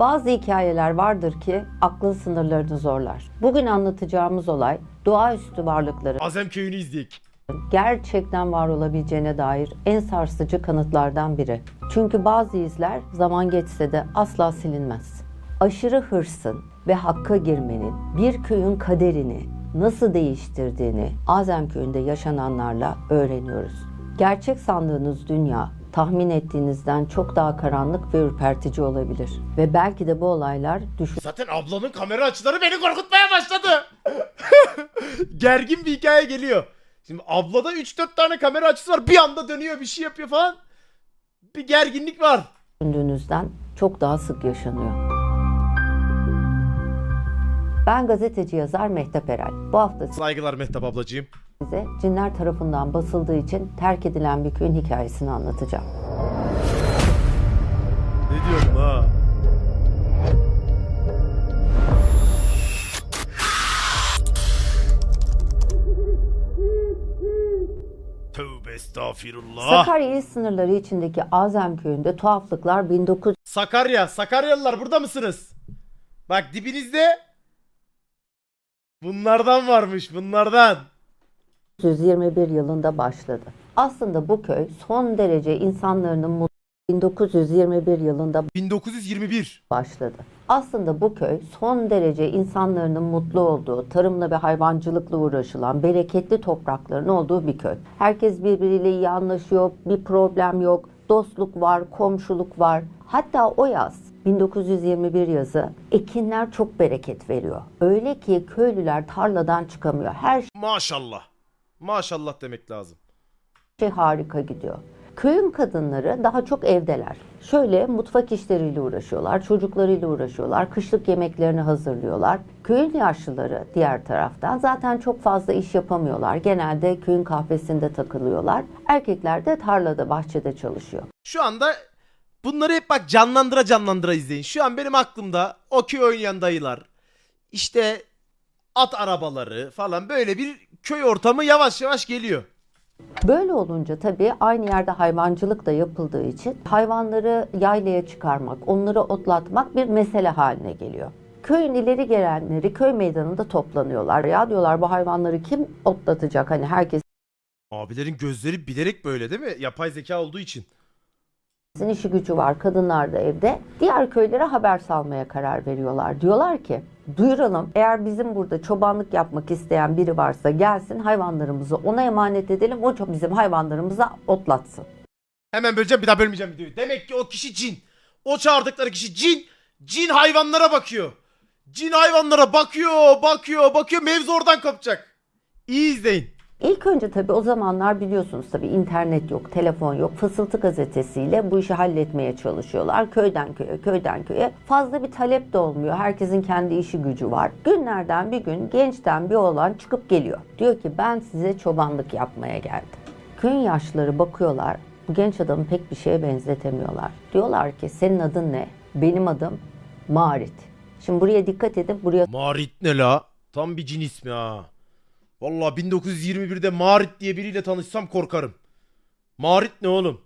Bazı hikayeler vardır ki aklın sınırlarını zorlar. Bugün anlatacağımız olay doğaüstü varlıkların Azem köyünü izleyek. gerçekten var olabileceğine dair en sarsıcı kanıtlardan biri. Çünkü bazı izler zaman geçse de asla silinmez. Aşırı hırsın ve hakka girmenin bir köyün kaderini nasıl değiştirdiğini Azem köyünde yaşananlarla öğreniyoruz. Gerçek sandığınız dünya tahmin ettiğinizden çok daha karanlık ve ürpertici olabilir. Ve belki de bu olaylar Zaten ablanın kamera açıları beni korkutmaya başladı. Gergin bir hikaye geliyor. Şimdi ablada 3-4 tane kamera açısı var. Bir anda dönüyor bir şey yapıyor falan. Bir gerginlik var. düşündüğünüzden çok daha sık yaşanıyor. Ben gazeteci yazar Mehtap Eray. Bu hafta Saygılar Mehtap ablacığım. Size cinler tarafından basıldığı için terk edilen bir köyün hikayesini anlatacağım. Ne diyorsun ha? Tövbe estağfirullah. Sakarya il sınırları içindeki Azem köyünde tuhaflıklar 1900 Sakarya, Sakaryalılar burada mısınız? Bak dibinizde bunlardan varmış, bunlardan. 1921 yılında başladı. Aslında bu köy son derece insanların mutlu 1921 yılında 1921. başladı. Aslında bu köy son derece insanların mutlu olduğu, tarımla ve hayvancılıkla uğraşılan, bereketli toprakların olduğu bir köy. Herkes birbiriyle iyi anlaşıyor, bir problem yok, dostluk var, komşuluk var. Hatta o yaz 1921 yazı ekinler çok bereket veriyor. Öyle ki köylüler tarladan çıkamıyor. Her Maşallah. Maşallah demek lazım. şey harika gidiyor. Köyün kadınları daha çok evdeler. Şöyle mutfak işleriyle uğraşıyorlar, çocuklarıyla uğraşıyorlar, kışlık yemeklerini hazırlıyorlar. Köyün yaşlıları diğer taraftan zaten çok fazla iş yapamıyorlar. Genelde köyün kahvesinde takılıyorlar. Erkekler de tarlada, bahçede çalışıyor. Şu anda bunları hep bak canlandıra canlandıra izleyin. Şu an benim aklımda okey oynayan dayılar, işte at arabaları falan böyle bir köy ortamı yavaş yavaş geliyor. Böyle olunca tabii aynı yerde hayvancılık da yapıldığı için hayvanları yaylaya çıkarmak, onları otlatmak bir mesele haline geliyor. Köyün ileri gelenleri köy meydanında toplanıyorlar. Ya diyorlar bu hayvanları kim otlatacak? Hani herkesin Abilerin gözleri bilerek böyle değil mi? Yapay zeka olduğu için. İşi gücü var, kadınlar da evde. Diğer köylere haber salmaya karar veriyorlar. Diyorlar ki duyuralım eğer bizim burada çobanlık yapmak isteyen biri varsa gelsin hayvanlarımızı ona emanet edelim. O ço- bizim hayvanlarımıza otlatsın. Hemen böleceğim bir daha bölmeyeceğim videoyu. Demek ki o kişi cin. O çağırdıkları kişi cin. Cin hayvanlara bakıyor. Cin hayvanlara bakıyor, bakıyor, bakıyor. Mevzu oradan kopacak. İyi izleyin. İlk önce tabii o zamanlar biliyorsunuz tabii internet yok, telefon yok. Fısıltı gazetesiyle bu işi halletmeye çalışıyorlar. Köyden köye, köyden köye. Fazla bir talep de olmuyor. Herkesin kendi işi gücü var. Günlerden bir gün gençten bir oğlan çıkıp geliyor. Diyor ki ben size çobanlık yapmaya geldim. Köyün yaşlıları bakıyorlar. Bu genç adamı pek bir şeye benzetemiyorlar. Diyorlar ki senin adın ne? Benim adım Marit. Şimdi buraya dikkat edin. Buraya Marit ne la? Tam bir cin ismi ha. Vallahi 1921'de Marit diye biriyle tanışsam korkarım. Marit ne oğlum?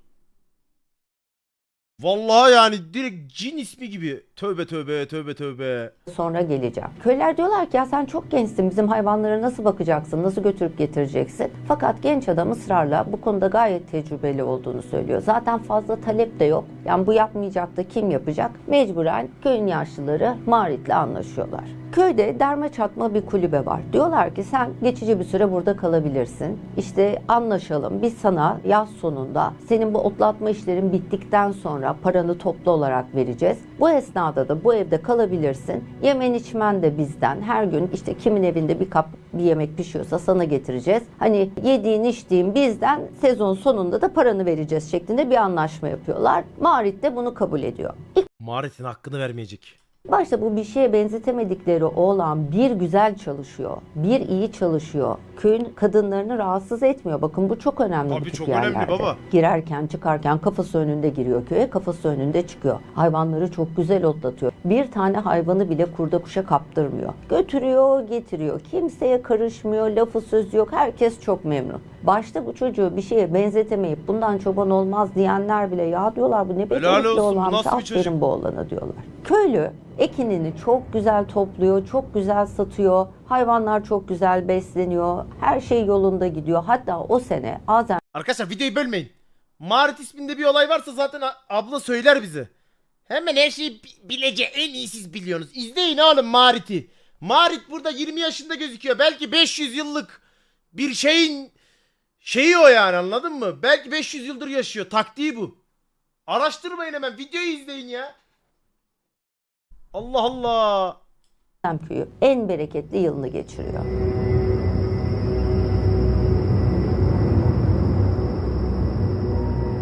Vallahi yani direkt cin ismi gibi. Tövbe tövbe tövbe tövbe. sonra geleceğim. Köylüler diyorlar ki ya sen çok gençsin bizim hayvanlara nasıl bakacaksın, nasıl götürüp getireceksin? Fakat genç adam ısrarla bu konuda gayet tecrübeli olduğunu söylüyor. Zaten fazla talep de yok. Yani bu yapmayacak da kim yapacak? Mecburen köyün yaşlıları Marit'le anlaşıyorlar. Köyde derme çatma bir kulübe var. Diyorlar ki sen geçici bir süre burada kalabilirsin. İşte anlaşalım. Biz sana yaz sonunda senin bu otlatma işlerin bittikten sonra paranı toplu olarak vereceğiz. Bu esnada da bu evde kalabilirsin. Yemen içmen de bizden. Her gün işte kimin evinde bir kap bir yemek pişiyorsa sana getireceğiz. Hani yediğin içtiğin bizden sezon sonunda da paranı vereceğiz şeklinde bir anlaşma yapıyorlar. Marit de bunu kabul ediyor. İlk Marit'in hakkını vermeyecek. Başta bu bir şeye benzetemedikleri oğlan bir güzel çalışıyor, bir iyi çalışıyor. Köyün kadınlarını rahatsız etmiyor. Bakın bu çok önemli Tabii tip çok önemli yerlerde. baba. Girerken çıkarken kafası önünde giriyor köye, kafası önünde çıkıyor. Hayvanları çok güzel otlatıyor. Bir tane hayvanı bile kurda kuşa kaptırmıyor. Götürüyor, getiriyor. Kimseye karışmıyor, lafı söz yok. Herkes çok memnun. Başta bu çocuğu bir şeye benzetemeyip bundan çoban olmaz diyenler bile ya diyorlar bu ne becerikli oğlanmış nasıl bir çocuk?" bu oğlana diyorlar. Köylü ekinini çok güzel topluyor, çok güzel satıyor. Hayvanlar çok güzel besleniyor. Her şey yolunda gidiyor. Hatta o sene Azem Arkadaşlar videoyu bölmeyin. Marit isminde bir olay varsa zaten abla söyler bize. Hemen her şeyi bi- bilecek. En iyi siz biliyorsunuz. İzleyin oğlum Marit'i. Marit burada 20 yaşında gözüküyor. Belki 500 yıllık bir şeyin şeyi o yani anladın mı? Belki 500 yıldır yaşıyor. Taktiği bu. Araştırmayın hemen. Videoyu izleyin ya. Allah Allah. köyü en bereketli yılını geçiriyor.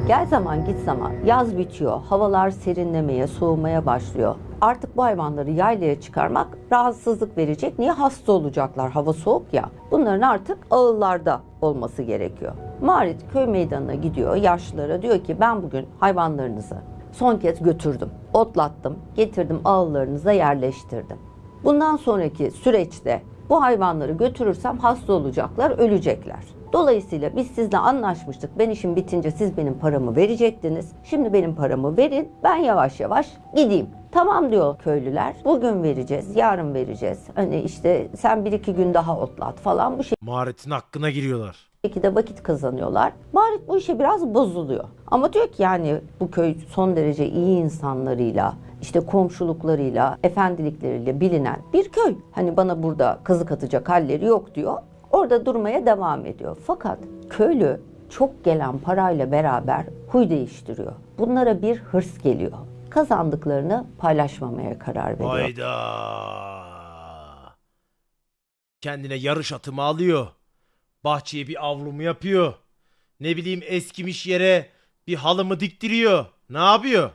Gel zaman git zaman yaz bitiyor, havalar serinlemeye, soğumaya başlıyor. Artık bu hayvanları yaylaya çıkarmak rahatsızlık verecek. Niye hasta olacaklar? Hava soğuk ya. Bunların artık ağıllarda olması gerekiyor. Marit köy meydanına gidiyor yaşlılara diyor ki ben bugün hayvanlarınızı son kez götürdüm, otlattım, getirdim ağıllarınıza yerleştirdim. Bundan sonraki süreçte bu hayvanları götürürsem hasta olacaklar, ölecekler. Dolayısıyla biz sizle anlaşmıştık. Ben işim bitince siz benim paramı verecektiniz. Şimdi benim paramı verin. Ben yavaş yavaş gideyim. Tamam diyor köylüler. Bugün vereceğiz, yarın vereceğiz. Hani işte sen bir iki gün daha otlat falan bu Marit'in hakkına giriyorlar. Şekilde vakit kazanıyorlar. Marit bu işe biraz bozuluyor. Ama diyor ki yani bu köy son derece iyi insanlarıyla, işte komşuluklarıyla, efendilikleriyle bilinen bir köy. Hani bana burada kazık atacak halleri yok diyor. Orada durmaya devam ediyor. Fakat köylü çok gelen parayla beraber huy değiştiriyor. Bunlara bir hırs geliyor. Kazandıklarını paylaşmamaya karar veriyor. Hayda. Kendine yarış atımı alıyor. Bahçeye bir avlumu yapıyor. Ne bileyim eskimiş yere bir halımı diktiriyor. Ne yapıyor?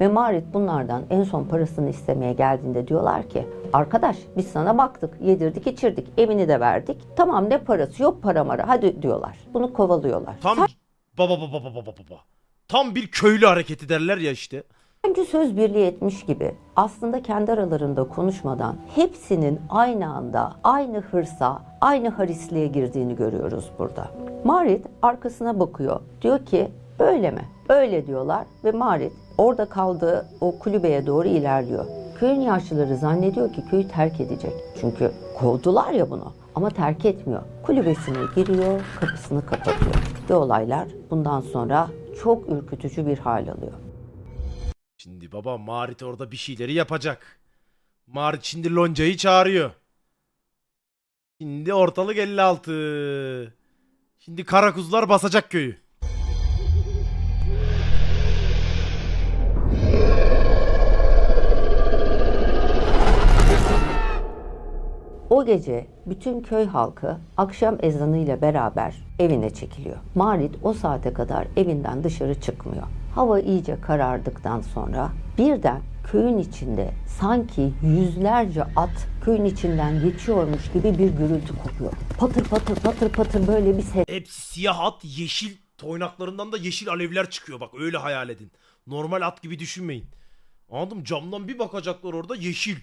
Ve Marit bunlardan en son parasını istemeye geldiğinde diyorlar ki arkadaş biz sana baktık, yedirdik, içirdik, evini de verdik. Tamam ne parası yok para mara hadi diyorlar. Bunu kovalıyorlar. Tam baba baba baba baba baba. Tam bir köylü hareketi derler ya işte. Sanki söz birliği etmiş gibi aslında kendi aralarında konuşmadan hepsinin aynı anda aynı hırsa, aynı harisliğe girdiğini görüyoruz burada. Marit arkasına bakıyor. Diyor ki öyle mi? Öyle diyorlar ve Marit orada kaldığı o kulübeye doğru ilerliyor. Köyün yaşlıları zannediyor ki köyü terk edecek. Çünkü kovdular ya bunu. Ama terk etmiyor. Kulübesine giriyor, kapısını kapatıyor. Ve olaylar bundan sonra çok ürkütücü bir hal alıyor. Şimdi baba Marit orada bir şeyleri yapacak. Marit şimdi loncayı çağırıyor. Şimdi ortalık 56. Şimdi karakuzlar basacak köyü. O gece bütün köy halkı akşam ezanıyla beraber evine çekiliyor. Marit o saate kadar evinden dışarı çıkmıyor. Hava iyice karardıktan sonra birden köyün içinde sanki yüzlerce at köyün içinden geçiyormuş gibi bir gürültü kopuyor. Patır patır patır patır böyle bir ses. Hepsi siyah at, yeşil toynaklarından da yeşil alevler çıkıyor bak öyle hayal edin. Normal at gibi düşünmeyin. Anladım camdan bir bakacaklar orada yeşil.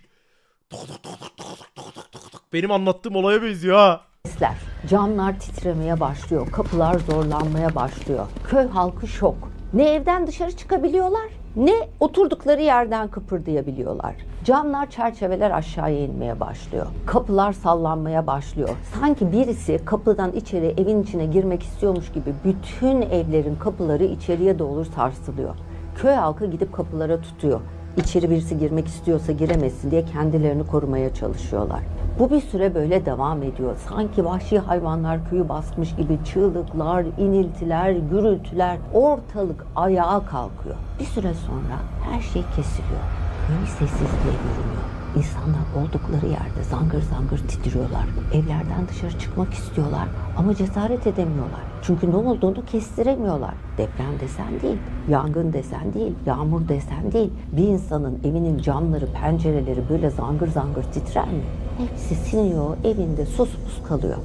Tık tık tık tık tık tık tık tık. Benim anlattığım olaya benziyor ha. sesler. Camlar titremeye başlıyor. Kapılar zorlanmaya başlıyor. Köy halkı şok. Ne evden dışarı çıkabiliyorlar ne oturdukları yerden kıpırdayabiliyorlar. Camlar, çerçeveler aşağıya inmeye başlıyor. Kapılar sallanmaya başlıyor. Sanki birisi kapıdan içeri evin içine girmek istiyormuş gibi bütün evlerin kapıları içeriye doğru sarsılıyor. Köy halkı gidip kapılara tutuyor. İçeri birisi girmek istiyorsa giremesin diye kendilerini korumaya çalışıyorlar. Bu bir süre böyle devam ediyor. Sanki vahşi hayvanlar köyü basmış gibi çığlıklar, iniltiler, gürültüler, ortalık ayağa kalkıyor. Bir süre sonra her şey kesiliyor. Köy sessizliğe bürünüyor. İnsanlar oldukları yerde zangır zangır titriyorlar. Evlerden dışarı çıkmak istiyorlar ama cesaret edemiyorlar. Çünkü ne olduğunu kestiremiyorlar. Deprem desen değil, yangın desen değil, yağmur desen değil. Bir insanın evinin camları, pencereleri böyle zangır zangır titrer mi? Hepsi siniyor, evinde sus pus kalıyor.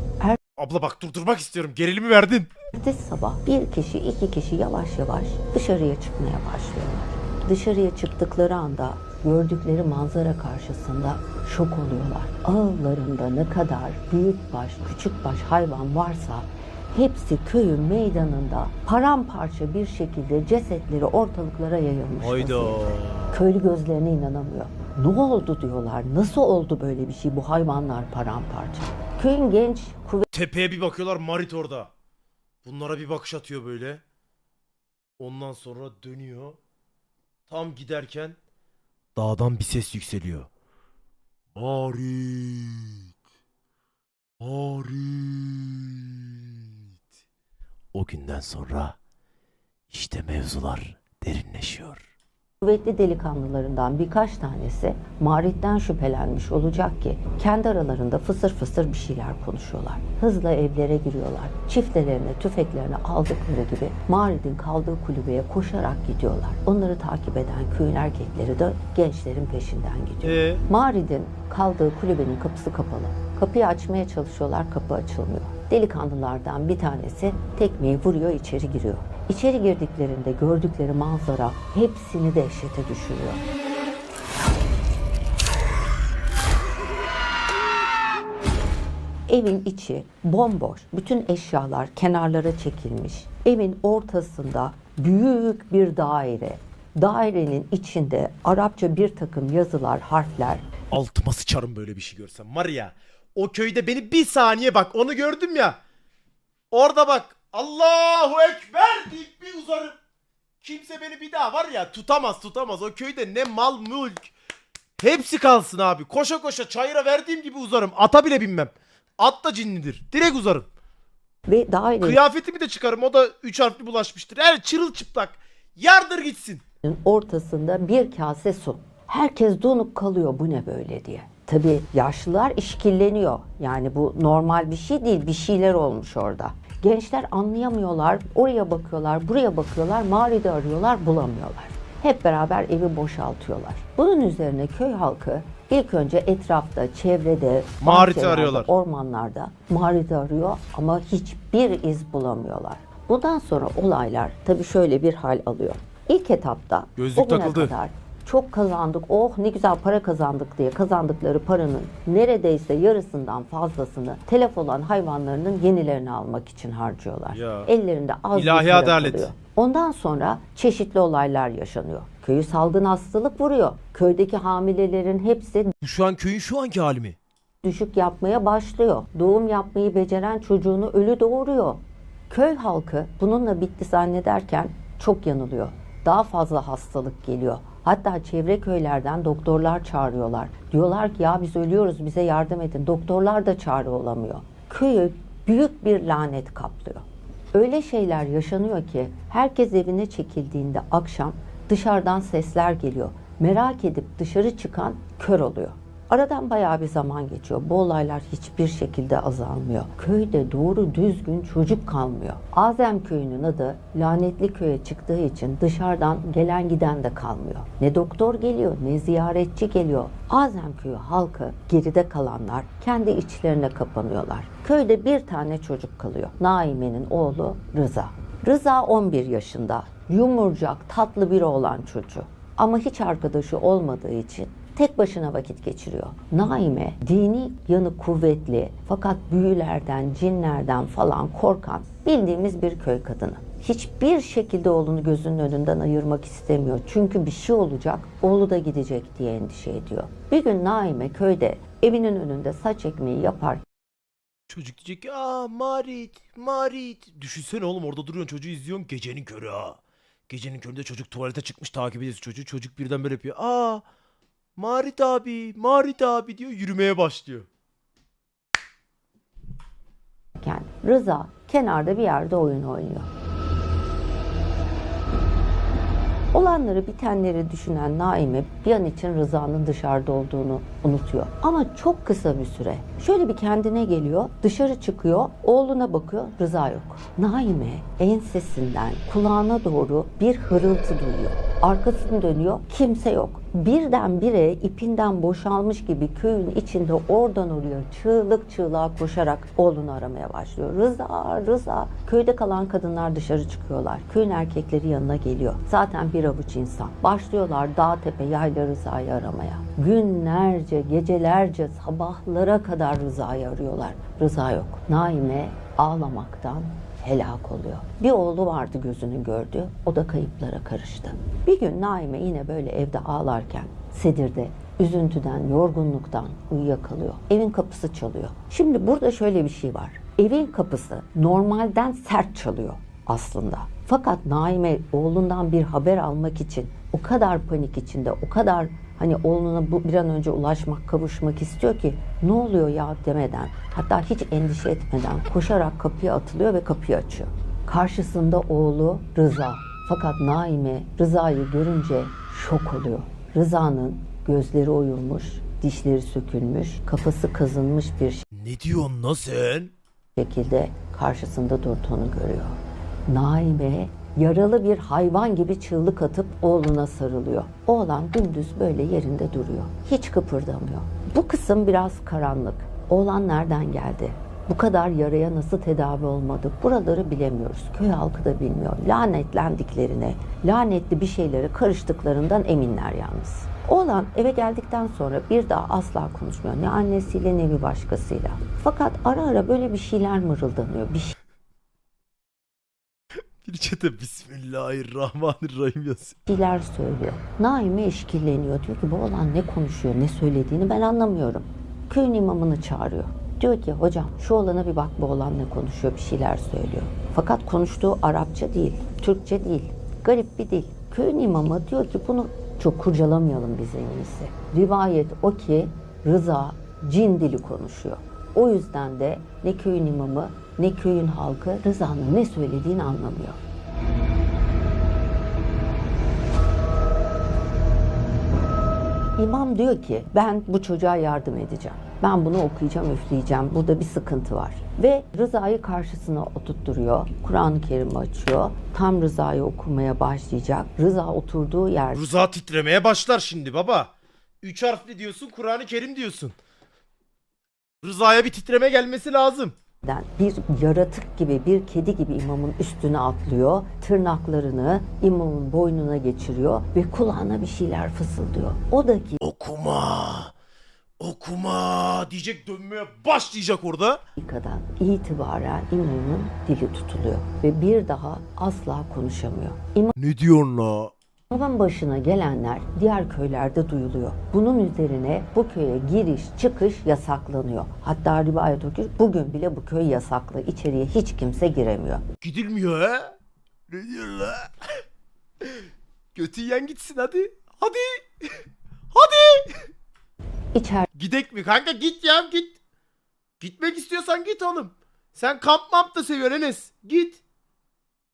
Abla bak durdurmak istiyorum. Gerilimi verdin. Ertesi sabah bir kişi, iki kişi yavaş yavaş dışarıya çıkmaya başlıyorlar. Dışarıya çıktıkları anda gördükleri manzara karşısında şok oluyorlar. Ağlarında ne kadar büyük baş, küçük baş hayvan varsa Hepsi köyün meydanında paramparça bir şekilde cesetleri ortalıklara yayılmış. Vaziyette. Köylü gözlerine inanamıyor. Ne oldu diyorlar. Nasıl oldu böyle bir şey? Bu hayvanlar paramparça. Köyün genç, Tepeye bir bakıyorlar Marit orada. Bunlara bir bakış atıyor böyle. Ondan sonra dönüyor. Tam giderken dağdan bir ses yükseliyor. Marit. Marit. O günden sonra işte mevzular derinleşiyor. Kuvvetli delikanlılarından birkaç tanesi Marit'ten şüphelenmiş olacak ki kendi aralarında fısır fısır bir şeyler konuşuyorlar. Hızla evlere giriyorlar. Çiftelerine, tüfeklerini aldıkları gibi Marit'in kaldığı kulübeye koşarak gidiyorlar. Onları takip eden köyün erkekleri de gençlerin peşinden gidiyor. Ee? Marid'in kaldığı kulübenin kapısı kapalı. Kapıyı açmaya çalışıyorlar, kapı açılmıyor. Delikanlılardan bir tanesi tekmeyi vuruyor, içeri giriyor. İçeri girdiklerinde gördükleri manzara hepsini dehşete düşürüyor. Evin içi bomboş. Bütün eşyalar kenarlara çekilmiş. Evin ortasında büyük bir daire. Dairenin içinde Arapça bir takım yazılar, harfler, Altıma sıçarım böyle bir şey görsem. Var ya o köyde beni bir saniye bak onu gördüm ya. Orada bak Allahu Ekber deyip bir uzarım. Kimse beni bir daha var ya tutamaz tutamaz. O köyde ne mal mülk. Hepsi kalsın abi. Koşa koşa çayıra verdiğim gibi uzarım. Ata bile binmem. At da cinlidir. Direkt uzarım. ve dairenin Kıyafetimi de çıkarım. O da üç harfli bulaşmıştır. Her çırılçıplak. Yardır gitsin. ortasında bir kase su. Herkes donup kalıyor bu ne böyle diye. Tabii yaşlılar işkilleniyor. Yani bu normal bir şey değil. Bir şeyler olmuş orada. Gençler anlayamıyorlar. Oraya bakıyorlar, buraya bakıyorlar. Mağarada arıyorlar, bulamıyorlar. Hep beraber evi boşaltıyorlar. Bunun üzerine köy halkı ilk önce etrafta, çevrede, bahçelerde, arıyorlar. ormanlarda mağaride arıyor ama hiçbir iz bulamıyorlar. Bundan sonra olaylar tabii şöyle bir hal alıyor. İlk etapta Gözlük o güne takıldı. kadar çok kazandık, oh ne güzel para kazandık diye kazandıkları paranın neredeyse yarısından fazlasını telef olan hayvanlarının yenilerini almak için harcıyorlar. Ya. Ellerinde az İlahi bir adalet. kalıyor. Ondan sonra çeşitli olaylar yaşanıyor. Köyü salgın hastalık vuruyor. Köydeki hamilelerin hepsi şu an köyün şu anki hali mi? düşük yapmaya başlıyor. Doğum yapmayı beceren çocuğunu ölü doğuruyor. Köy halkı bununla bitti zannederken çok yanılıyor. Daha fazla hastalık geliyor. Hatta çevre köylerden doktorlar çağırıyorlar. Diyorlar ki ya biz ölüyoruz bize yardım edin. Doktorlar da çare olamıyor. Köyü büyük bir lanet kaplıyor. Öyle şeyler yaşanıyor ki herkes evine çekildiğinde akşam dışarıdan sesler geliyor. Merak edip dışarı çıkan kör oluyor. Aradan bayağı bir zaman geçiyor. Bu olaylar hiçbir şekilde azalmıyor. Köyde doğru düzgün çocuk kalmıyor. Azem köyünün adı lanetli köye çıktığı için dışarıdan gelen giden de kalmıyor. Ne doktor geliyor ne ziyaretçi geliyor. Azem köyü halkı geride kalanlar kendi içlerine kapanıyorlar. Köyde bir tane çocuk kalıyor. Naime'nin oğlu Rıza. Rıza 11 yaşında. Yumurcak, tatlı biri olan çocuğu. Ama hiç arkadaşı olmadığı için tek başına vakit geçiriyor. Naime dini yanı kuvvetli fakat büyülerden, cinlerden falan korkan bildiğimiz bir köy kadını. Hiçbir şekilde oğlunu gözünün önünden ayırmak istemiyor. Çünkü bir şey olacak, oğlu da gidecek diye endişe ediyor. Bir gün Naime köyde evinin önünde saç ekmeği yapar Çocuk diyecek ki aa Marit, Marit. Düşünsene oğlum orada duruyorsun çocuğu izliyorsun gecenin körü ha. Gecenin köründe çocuk tuvalete çıkmış takip ediyorsun çocuğu. Çocuk birden böyle yapıyor. Aa Marit abi, Marit abi diyor yürümeye başlıyor. Rıza kenarda bir yerde oyun oynuyor. Olanları bitenleri düşünen Naime bir an için Rıza'nın dışarıda olduğunu unutuyor. Ama çok kısa bir süre. Şöyle bir kendine geliyor, dışarı çıkıyor, oğluna bakıyor, Rıza yok. Naime ensesinden kulağına doğru bir hırıltı duyuyor. Arkasını dönüyor, kimse yok. Birdenbire ipinden boşalmış gibi köyün içinde oradan oraya çığlık çığlığa koşarak oğlunu aramaya başlıyor. Rıza, Rıza. Köyde kalan kadınlar dışarı çıkıyorlar. Köyün erkekleri yanına geliyor. Zaten bir avuç insan. Başlıyorlar dağ tepe yayla Rıza'yı aramaya. Günlerce, gecelerce, sabahlara kadar Rıza'yı arıyorlar. Rıza yok. Naime ağlamaktan helak oluyor. Bir oğlu vardı gözünün gördüğü, o da kayıplara karıştı. Bir gün Naime yine böyle evde ağlarken sedirde üzüntüden, yorgunluktan uyuyakalıyor. Evin kapısı çalıyor. Şimdi burada şöyle bir şey var. Evin kapısı normalden sert çalıyor aslında. Fakat Naime oğlundan bir haber almak için o kadar panik içinde, o kadar hani oğluna bu bir an önce ulaşmak, kavuşmak istiyor ki ne oluyor ya demeden, hatta hiç endişe etmeden koşarak kapıya atılıyor ve kapıyı açıyor. Karşısında oğlu Rıza. Fakat Naime Rıza'yı görünce şok oluyor. Rıza'nın gözleri oyulmuş, dişleri sökülmüş, kafası kazınmış bir Ne diyorsun lan sen? şekilde karşısında durduğunu görüyor. Naime yaralı bir hayvan gibi çığlık atıp oğluna sarılıyor. Oğlan dümdüz böyle yerinde duruyor. Hiç kıpırdamıyor. Bu kısım biraz karanlık. Oğlan nereden geldi? Bu kadar yaraya nasıl tedavi olmadı? Buraları bilemiyoruz. Köy halkı da bilmiyor. Lanetlendiklerine, lanetli bir şeyleri karıştıklarından eminler yalnız. Oğlan eve geldikten sonra bir daha asla konuşmuyor. Ne annesiyle ne bir başkasıyla. Fakat ara ara böyle bir şeyler mırıldanıyor. Bir Bir çete Bismillahirrahmanirrahim yazıyor. şeyler söylüyor. Naime işkilleniyor. Diyor ki bu oğlan ne konuşuyor, ne söylediğini ben anlamıyorum. Köyün imamını çağırıyor. Diyor ki hocam şu oğlana bir bak bu oğlan ne konuşuyor, bir şeyler söylüyor. Fakat konuştuğu Arapça değil, Türkçe değil. Garip bir dil. Köyün imamı diyor ki bunu çok kurcalamayalım biz en iyisi. Rivayet o ki Rıza cin dili konuşuyor. O yüzden de ne köyün imamı ne köyün halkı Rıza'nın ne söylediğini anlamıyor. İmam diyor ki ben bu çocuğa yardım edeceğim. Ben bunu okuyacağım, üfleyeceğim. Burada bir sıkıntı var. Ve Rıza'yı karşısına oturtturuyor. Kur'an-ı Kerim'i açıyor. Tam Rıza'yı okumaya başlayacak. Rıza oturduğu yerden Rıza titremeye başlar şimdi baba. Üç harfli diyorsun, Kur'an-ı Kerim diyorsun. Rıza'ya bir titreme gelmesi lazım. Bir yaratık gibi, bir kedi gibi imamın üstüne atlıyor. Tırnaklarını imamın boynuna geçiriyor ve kulağına bir şeyler fısıldıyor. O da ki Okuma. Okuma diyecek dönmeye başlayacak orada. dakikadan itibaren imamın dili tutuluyor ve bir daha asla konuşamıyor. Ne diyorsun la? İmamın başına gelenler diğer köylerde duyuluyor. Bunun üzerine bu köye giriş çıkış yasaklanıyor. Hatta rivayet o ki bugün bile bu köy yasaklı. İçeriye hiç kimse giremiyor. Gidilmiyor ha? Ne diyorsun la? Götü yiyen gitsin hadi. Hadi. Hadi. İçeride Gidek mi kanka git ya git. Gitmek istiyorsan git oğlum. Sen kamp mamp da seviyorsun Enes. Git.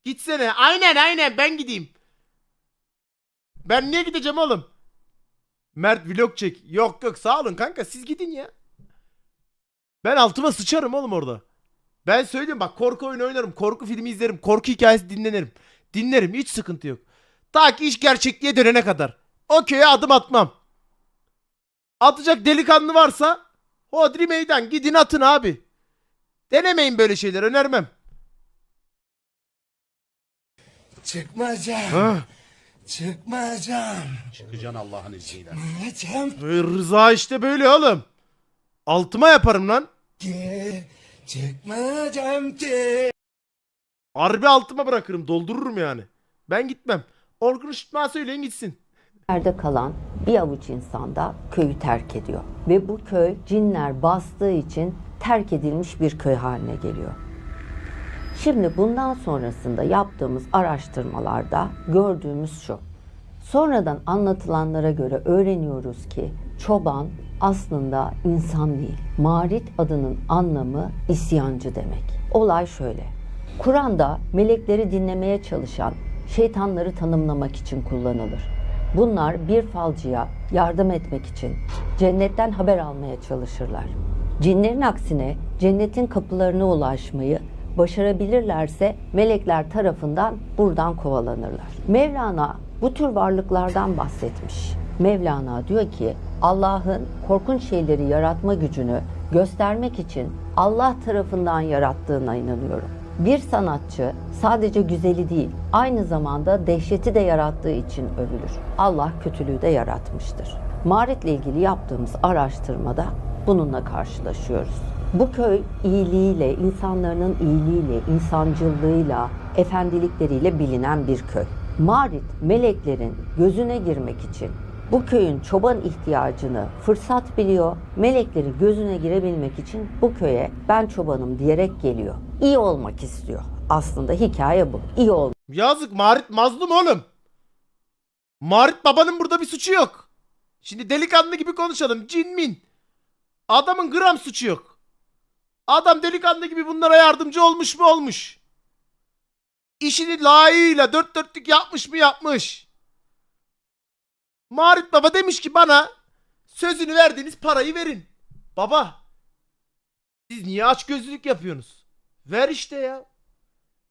Gitsene. Aynen aynen ben gideyim. Ben niye gideceğim oğlum? Mert vlog çek. Yok yok sağ olun kanka siz gidin ya. Ben altıma sıçarım oğlum orada. Ben söyleyeyim bak korku oyunu oynarım. Korku filmi izlerim. Korku hikayesi dinlenirim. Dinlerim hiç sıkıntı yok. Ta ki iş gerçekliğe dönene kadar. O köye adım atmam. Atacak delikanlı varsa hodri meydan gidin atın abi. Denemeyin böyle şeyler önermem. Çıkmayacağım. Ha. Çıkmayacağım. Çıkacaksın Allah'ın izniyle. Çıkmayacağım Rıza işte böyle oğlum. Altıma yaparım lan. ki. Çıkmayacağım ki. Harbi altıma bırakırım doldururum yani. Ben gitmem. Orkun Işıtma söyleyin gitsin. kalan bir avuç insan da köyü terk ediyor. Ve bu köy cinler bastığı için terk edilmiş bir köy haline geliyor. Şimdi bundan sonrasında yaptığımız araştırmalarda gördüğümüz şu. Sonradan anlatılanlara göre öğreniyoruz ki çoban aslında insan değil. Marit adının anlamı isyancı demek. Olay şöyle. Kur'an'da melekleri dinlemeye çalışan şeytanları tanımlamak için kullanılır. Bunlar bir falcıya yardım etmek için cennetten haber almaya çalışırlar. Cinlerin aksine cennetin kapılarına ulaşmayı başarabilirlerse melekler tarafından buradan kovalanırlar. Mevlana bu tür varlıklardan bahsetmiş. Mevlana diyor ki Allah'ın korkunç şeyleri yaratma gücünü göstermek için Allah tarafından yarattığına inanıyorum. Bir sanatçı sadece güzeli değil, aynı zamanda dehşeti de yarattığı için övülür. Allah kötülüğü de yaratmıştır. Marit'le ilgili yaptığımız araştırmada bununla karşılaşıyoruz. Bu köy iyiliğiyle, insanların iyiliğiyle, insancıllığıyla, efendilikleriyle bilinen bir köy. Marit, meleklerin gözüne girmek için bu köyün çoban ihtiyacını fırsat biliyor. Melekleri gözüne girebilmek için bu köye ben çobanım diyerek geliyor. İyi olmak istiyor. Aslında hikaye bu. İyi olmak Yazık Marit mazlum oğlum. Marit babanın burada bir suçu yok. Şimdi delikanlı gibi konuşalım. Cin min. Adamın gram suçu yok. Adam delikanlı gibi bunlara yardımcı olmuş mu olmuş. İşini layığıyla dört dörtlük yapmış mı yapmış. Marit baba demiş ki bana sözünü verdiğiniz parayı verin. Baba siz niye aç gözlülük yapıyorsunuz? Ver işte ya.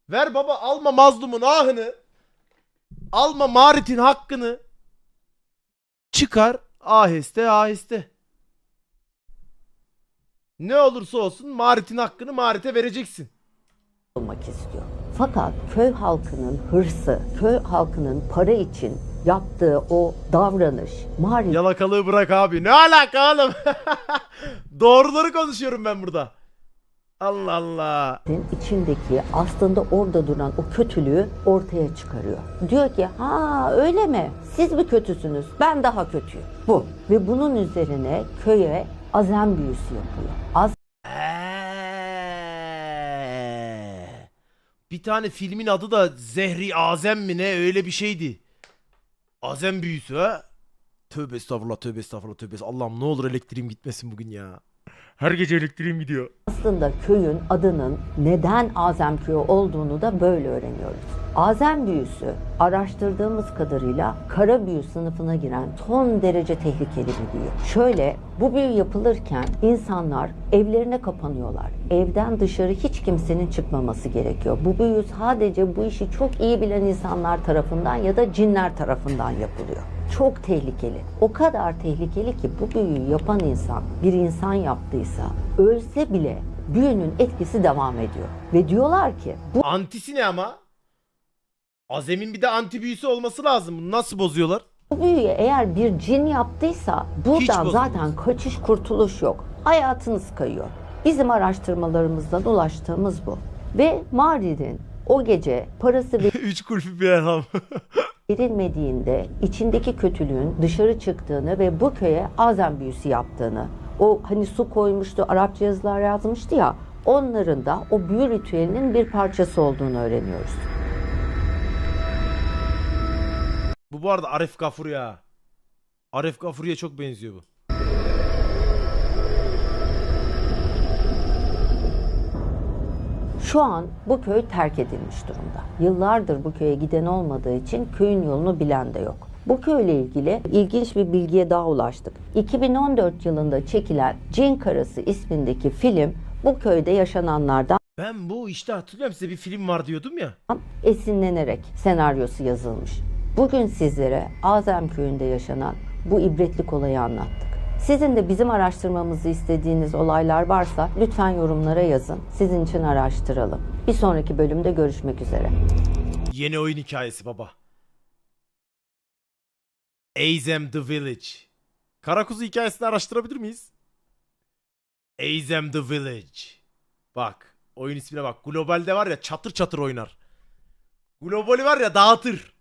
Ver baba alma mazlumun ahını. Alma Marit'in hakkını. Çıkar aheste aheste. Ne olursa olsun Marit'in hakkını Marit'e vereceksin. olmak istiyor. Fakat köy halkının hırsı, köy halkının para için yaptığı o davranış Marit'in Yalakalığı bırak abi. Ne alaka oğlum? Doğruları konuşuyorum ben burada. Allah Allah. içindeki aslında orada duran o kötülüğü ortaya çıkarıyor. Diyor ki ha öyle mi? Siz mi kötüsünüz? Ben daha kötüyüm. Bu. Ve bunun üzerine köye azem büyüsü yapıyor. Az Eee. Bir tane filmin adı da Zehri Azem mi ne öyle bir şeydi. Azem büyüsü ha. Tövbe estağfurullah tövbe estağfurullah tövbe estağfurullah. Allah'ım ne olur elektriğim gitmesin bugün ya. Her gece elektriğim gidiyor. Aslında köyün adının neden Azem Köyü olduğunu da böyle öğreniyoruz. Azem büyüsü araştırdığımız kadarıyla kara büyü sınıfına giren son derece tehlikeli bir büyü. Şöyle bu büyü yapılırken insanlar evlerine kapanıyorlar. Evden dışarı hiç kimsenin çıkmaması gerekiyor. Bu büyü sadece bu işi çok iyi bilen insanlar tarafından ya da cinler tarafından yapılıyor çok tehlikeli. O kadar tehlikeli ki bu büyüyü yapan insan bir insan yaptıysa ölse bile büyünün etkisi devam ediyor. Ve diyorlar ki bu Antisi ne ama? Azem'in bir de anti büyüsü olması lazım. Bunu nasıl bozuyorlar? Bu büyüyü eğer bir cin yaptıysa buradan zaten kaçış kurtuluş yok. Hayatınız kayıyor. Bizim araştırmalarımızdan ulaştığımız bu. Ve Mari'nin o gece parası Üç kulübü bir elham. verilmediğinde içindeki kötülüğün dışarı çıktığını ve bu köye Azem büyüsü yaptığını, o hani su koymuştu, Arapça yazılar yazmıştı ya, onların da o büyü ritüelinin bir parçası olduğunu öğreniyoruz. Bu bu arada Arif Gafur ya. Arif Gafur'ya çok benziyor bu. Şu an bu köy terk edilmiş durumda. Yıllardır bu köye giden olmadığı için köyün yolunu bilen de yok. Bu köyle ilgili ilginç bir bilgiye daha ulaştık. 2014 yılında çekilen Cin Karası ismindeki film bu köyde yaşananlardan Ben bu işte hatırlıyorum size bir film var diyordum ya. esinlenerek senaryosu yazılmış. Bugün sizlere Azem köyünde yaşanan bu ibretlik olayı anlattık. Sizin de bizim araştırmamızı istediğiniz olaylar varsa lütfen yorumlara yazın. Sizin için araştıralım. Bir sonraki bölümde görüşmek üzere. Yeni oyun hikayesi baba. Azem the Village. Karakuzu hikayesini araştırabilir miyiz? Azem the Village. Bak oyun ismine bak. Globalde var ya çatır çatır oynar. Globali var ya dağıtır.